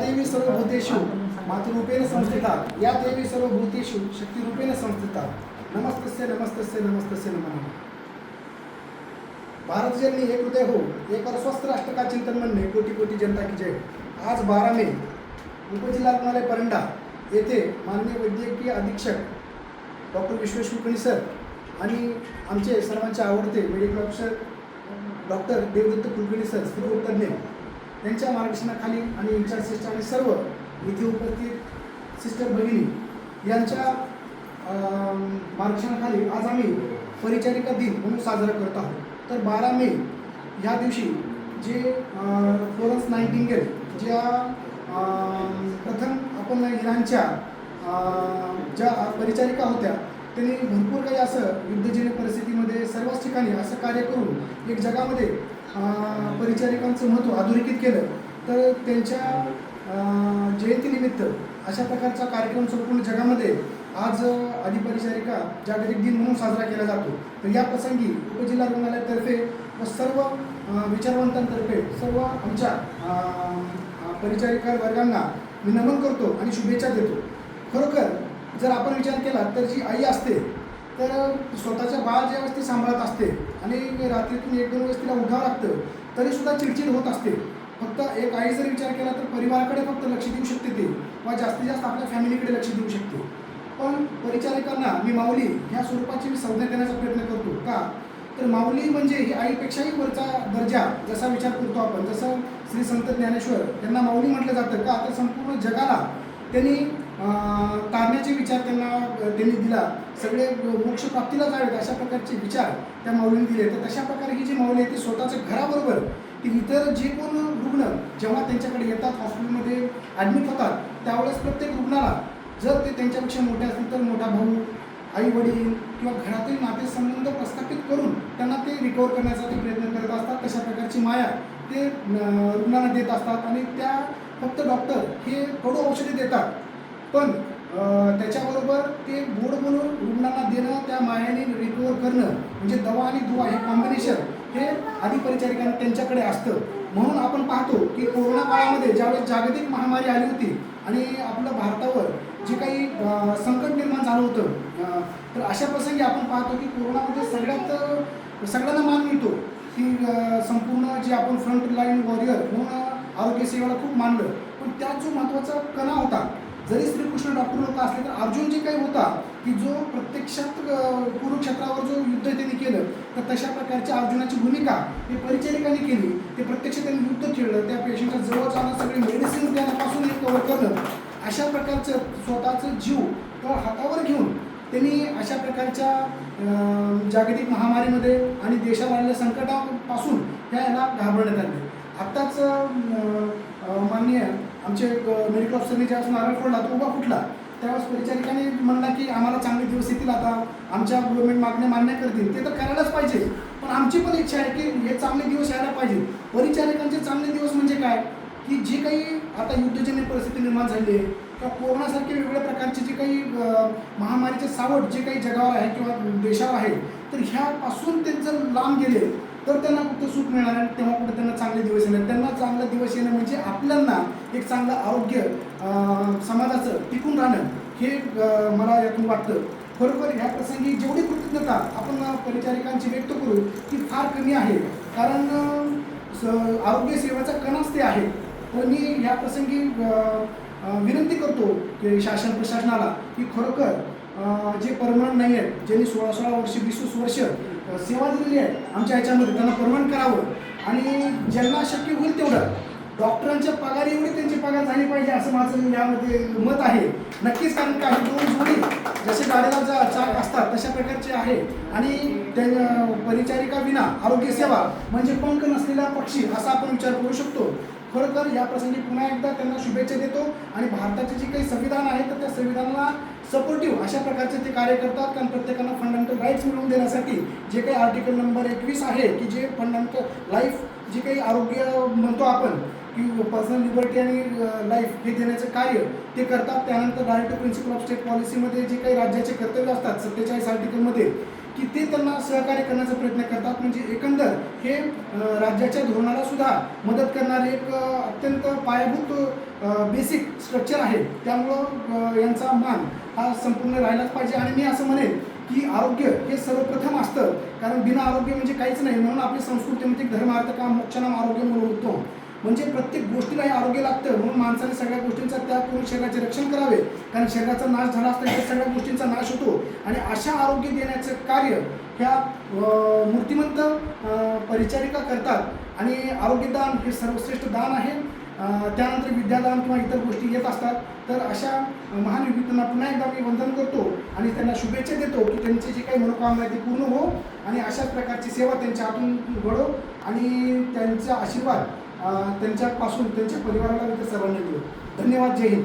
देवी सर्वभूतेषु मातृरूपेण संस्थिता. या देवी सर्वभूतेषु शक्तिरूपेण संस्थिता. नमस्तस्य नमस्तस्य नमस्तस्य नमः. भारत जननी एक हृदय हो. एक और स्वस्थ राष्ट्र का चिंतन म्हणणे कोटी कोटी जनता की जय हो. आज बारा मे उपजिल्हा रुग्णालय परंडा येथे माननीय वैद्यकीय अधीक्षक डॉक्टर विश्वेश कुलकर्णी सर आणि आमचे सर्वांचे आवडते medical officer doctor Devdatta Kulkarni sir स्त्रीरोग तज्ज्ञ त्यांच्या मार्गदर्शनाखाली आणि इन्चार्ज सिस्टर आणि सर्व इथे उपस्थित सिस्टर भगिनी यांच्या मार्गदर्शनाखाली आज आम्ही परिचारिका दिन म्हणून साजरा करत आहोत. तर बारा मे ह्या दिवशी जे फ्लोरन्स नाईटिंगेल ज्या प्रथम आपण इराणच्या ज्या परिचारिका होत्या त्यांनी भरपूर काही असं युद्धजन्य परिस्थितीमध्ये सर्वच ठिकाणी असं कार्य करून एक जगामध्ये परिचारिकांचं महत्त्व अधोरेखित केलं तर त्यांच्या जयंतीनिमित्त अशा प्रकारचा कार्यक्रम संपूर्ण जगामध्ये आज अधिपरिचारिका जागतिक दिन म्हणून साजरा केला जातो. तर या प्रसंगी उपजिल्हा रुग्णालयातर्फे व सर्व विचारवंतांतर्फे सर्व आमच्या परिचारिका वर्गांना मी नमन करतो आणि शुभेच्छा देतो. खरोखर जर आपण विचार केला तर जी आई असते तर स्वतःच्या बाळ ज्यावेळेस ती सांभाळत असते आणि रात्रीतून एक दोन वेळेस तिला उठावं लागतं तरीसुद्धा चिडचिड होत असते. फक्त एक आई जर विचार केला तर परिवाराकडे फक्त लक्ष देऊ शकते ते किंवा जास्तीत जास्त आपल्या फॅमिलीकडे लक्ष देऊ शकते. पण परिचारिकांना मी माऊली ह्या स्वरूपाची मी संज्ञा देण्याचा प्रयत्न करतो. का? तर माऊली म्हणजे ही आईपेक्षाही वरचा दर्जा जसा विचार करतो आपण जसं श्री संत ज्ञानेश्वर यांना माऊली म्हटलं जातं. का? तर संपूर्ण जगाला त्यांनी तारण्याचे विचार त्यांना त्यांनी दिला. सगळे मोक्ष प्राप्तीला जावेत अशा प्रकारचे विचार त्या माऊलीने दिले. तर तशा प्रकारे ही जी माऊली आहे ती स्वतःच्या घराबरोबर ती इतर जे कोण रुग्ण जेव्हा त्यांच्याकडे येतात हॉस्पिटलमध्ये ॲडमिट होतात त्यावेळेस प्रत्येक रुग्णाला जर ते त्यांच्यापेक्षा मोठे असतील तर मोठा भाऊ आई वडील किंवा घरातील नातेसंबंध प्रस्थापित करून त्यांना ते रिकवर करण्याचा ते प्रयत्न करत असतात. तशा प्रकारची माया ते रुग्णांना देत असतात. आणि त्या फक्त डॉक्टर हे कडू औषधे देतात. पण त्याच्याबरोबर ते गोड म्हणून रुग्णांना देणं त्या मायाने रिकवर करणं म्हणजे दवा आणि दुवा हे कॉम्बिनेशन हे आधी परिचारिकांना त्यांच्याकडे असतं. म्हणून आपण पाहतो की कोरोना काळामध्ये ज्यावेळेस जागतिक महामारी आली होती आणि आपलं भारतावर जे काही संकट निर्माण झालं होतं तर अशा प्रसंगी आपण पाहतो की कोरोनामध्ये सगळ्यात सगळ्यांना मान मिळतो की संपूर्ण जे आपण फ्रंट लाईन वॉरियर म्हणून आरोग्य सेवेला खूप मानलं. पण त्यात जो महत्त्वाचा कणा होता जरी श्रीकृष्ण डॉक्टर लोक असले तर अर्जुन जे काही होता की जो प्रत्यक्षात कुरुक्षेत्रावर जो युद्ध त्यांनी केलं तर तशा प्रकारच्या अर्जुनाची भूमिका हे परिचारिकाने केली. ते प्रत्यक्ष त्यांनी युद्ध खेळलं त्या पेशंटच्या जवळ जाणं सगळे मेडिसिन देण्यापासून हे कवर करणं. अशा प्रकारचं स्वतःचं जीव तो हातावर घेऊन त्यांनी अशा प्रकारच्या जागतिक महामारीमध्ये आणि देशाला आलेल्या संकटापासून ह्या याला घाबरण्यात आले. आत्ताच माननीय आमचे मेडिकल ऑफिसरने ज्यावेळेस नारळ फोडला तो उभा फुटला. त्यावेळेस परिचारिकाने म्हणला की आम्हाला चांगले दिवस येतील आता. आमच्या गव्हर्नमेंट मागण्या मान्य करतील. ते तर करायलाच पाहिजे. पण आमची पण इच्छा आहे की हे चांगले दिवस यायला पाहिजे परिचारिकांचे चांगले दिवस म्हणजे काय? की जी काही आता युद्धजन्य परिस्थिती निर्माण झाली आहे किंवा कोरोनासारखे वेगवेगळ्या प्रकारचे जे काही महामारीचे सावट जे काही जगावर आहे किंवा देशावर आहे तर ह्यापासून ते जर लांब गेले. तर त्यांना कुठं सुख मिळणार आणि तेव्हा कुठं त्यांना चांगले दिवस येणार? त्यांना चांगला दिवस येणं म्हणजे आपल्याला एक चांगलं आरोग्य समाजाचं टिकून राहणं हे मला यातून वाटतं. खरोखर ह्या प्रसंगी जेवढी कृतज्ञता आपण परिचारिकांची व्यक्त करू ती फार कमी आहे. कारण स- आरोग्य सेवेचा कणाच ते आहे तर मी ह्या प्रसंगी विनंती करतो की शासन प्रशासनाला की खरोखर जे परमनंट नाही आहेत ज्यांनी सोळा सोळा वर्ष वीस वीस वर्ष सेवा दिलेली आहे. आमच्या ह्याच्यामध्ये त्यांना परमनंट करावं. आणि ज्यांना शक्य होईल तेवढं. डॉक्टरांच्या पगार एवढी त्यांची पगार झाली पाहिजे असं माझं यामध्ये मत आहे. नक्कीच कारण काही दोन जोडी जसे गाडीला जा चाक असतात तशा प्रकारचे आहे. आणि त्या परिचारिका विना आरोग्य सेवा म्हणजे पंख नसलेला पक्षी असा आपण विचार करू शकतो. खरोखर या प्रसंगी पुन्हा एकदा त्यांना शुभेच्छा देतो. आणि भारताचे जे काही संविधान आहे तर त्या संविधानाला सपोर्टिव्ह अशा प्रकारचे ते कार्य करतात. कारण प्रत्येकाला फंडामेंटल राईट्स मिळवून देण्यासाठी जे काही आर्टिकल नंबर एकवीस आहे की जे फंडामेंटल लाईफ जे काही आरोग्य म्हणतो आपण की पर्सनल लिबर्टी आणि लाईफ हे देण्याचं कार्य ते करतात. त्यानंतर डायरेक्ट प्रिन्सिपल ऑफ स्टेट पॉलिसीमध्ये जे काही राज्याचे कर्तव्य असतात सत्तेचाळीस आर्टिकलमध्ये की ते त्यांना सहकार्य करण्याचा प्रयत्न करतात. म्हणजे एकंदर हे राज्याच्या धोरणाला सुद्धा मदत करणारे एक अत्यंत पायाभूत बेसिक स्ट्रक्चर आहे. त्यामुळं यांचा मान हा संपूर्ण राहिलाच पाहिजे. आणि मी असं म्हणेन की आरोग्य हे सर्वप्रथम असतं. कारण बिना आरोग्य म्हणजे काहीच नाही. म्हणून आपली संस्कृती म्हणजे धर्म अर्थ काम मोक्षनाम आरोग्य म्हणून उत्तम म्हणजे प्रत्येक गोष्टीलाही आरोग्य लागतं. म्हणून माणसाने सगळ्या गोष्टींचा त्याग करून शरीराचे रक्षण करावे. कारण शरीराचा नाश झाला असता या सगळ्या गोष्टींचा नाश होतो. आणि अशा आरोग्य देण्याचं कार्य ह्या मूर्तिमंत परिचारिका करतात. आणि आरोग्यदान हे सर्वश्रेष्ठ दान आहे. त्यानंतर विद्यादान किंवा इतर गोष्टी येत असतात. तर अशा महान विभूतींना पुन्हा एकदा मी वंदन करतो आणि त्यांना शुभेच्छा देतो की त्यांची जी काही मनोकामना आहे ती पूर्ण हो. आणि अशाच प्रकारची सेवा त्यांच्या हातून घडो आणि त्यांचा आशीर्वाद त्यांच्यापासून त्यांच्या परिवाराला मी ते सर्वांनी दिलं. धन्यवाद जय हिंद.